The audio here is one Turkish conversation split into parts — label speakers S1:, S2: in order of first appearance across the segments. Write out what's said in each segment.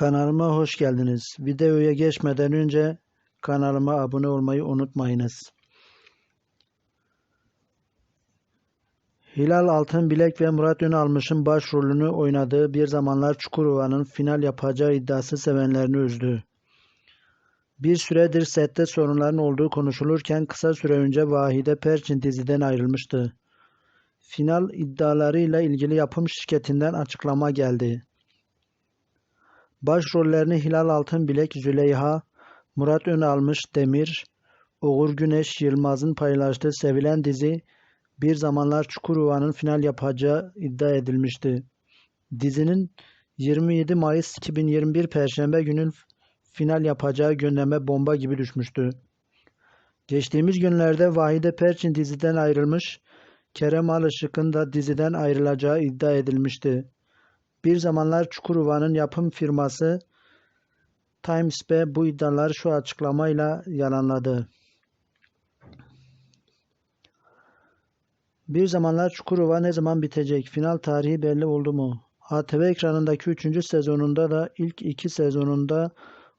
S1: Kanalıma hoş geldiniz. Videoya geçmeden önce kanalıma abone olmayı unutmayınız. Hilal Altınbilek ve Murat Ünalmış'ın başrolünü oynadığı Bir Zamanlar Çukurova'nın final yapacağı iddiası sevenlerini üzdü. Bir süredir sette sorunların olduğu konuşulurken kısa süre önce Vahide Perçin diziden ayrılmıştı. Final iddialarıyla ilgili yapım şirketinden açıklama geldi. Başrollerini Hilal Altınbilek, Züleyha, Murat Önalmış Demir, Uğur Güneş Yılmaz'ın paylaştığı sevilen dizi Bir Zamanlar Çukurova'nın final yapacağı iddia edilmişti. Dizinin 27 Mayıs 2021 Perşembe günün final yapacağı gündeme bomba gibi düşmüştü. Geçtiğimiz günlerde Vahide Perçin diziden ayrılmış, Kerem Alışık'ın da diziden ayrılacağı iddia edilmişti. Bir zamanlar Çukurova'nın yapım firması Timesbe bu iddiaları şu açıklamayla yalanladı. Bir zamanlar Çukurova ne zaman bitecek? Final tarihi belli oldu mu? ATV ekranındaki 3. sezonunda da ilk iki sezonunda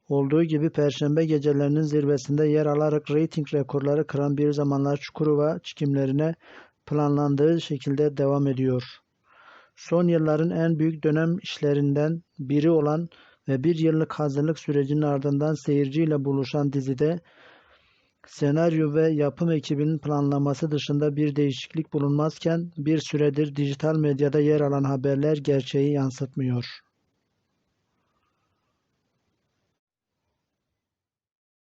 S1: olduğu gibi Perşembe gecelerinin zirvesinde yer alarak reyting rekorları kıran bir zamanlar Çukurova çekimlerine planlandığı şekilde devam ediyor. Son yılların en büyük dönem işlerinden biri olan ve bir yıllık hazırlık sürecinin ardından seyirciyle buluşan dizide senaryo ve yapım ekibinin planlaması dışında bir değişiklik bulunmazken bir süredir dijital medyada yer alan haberler gerçeği yansıtmıyor.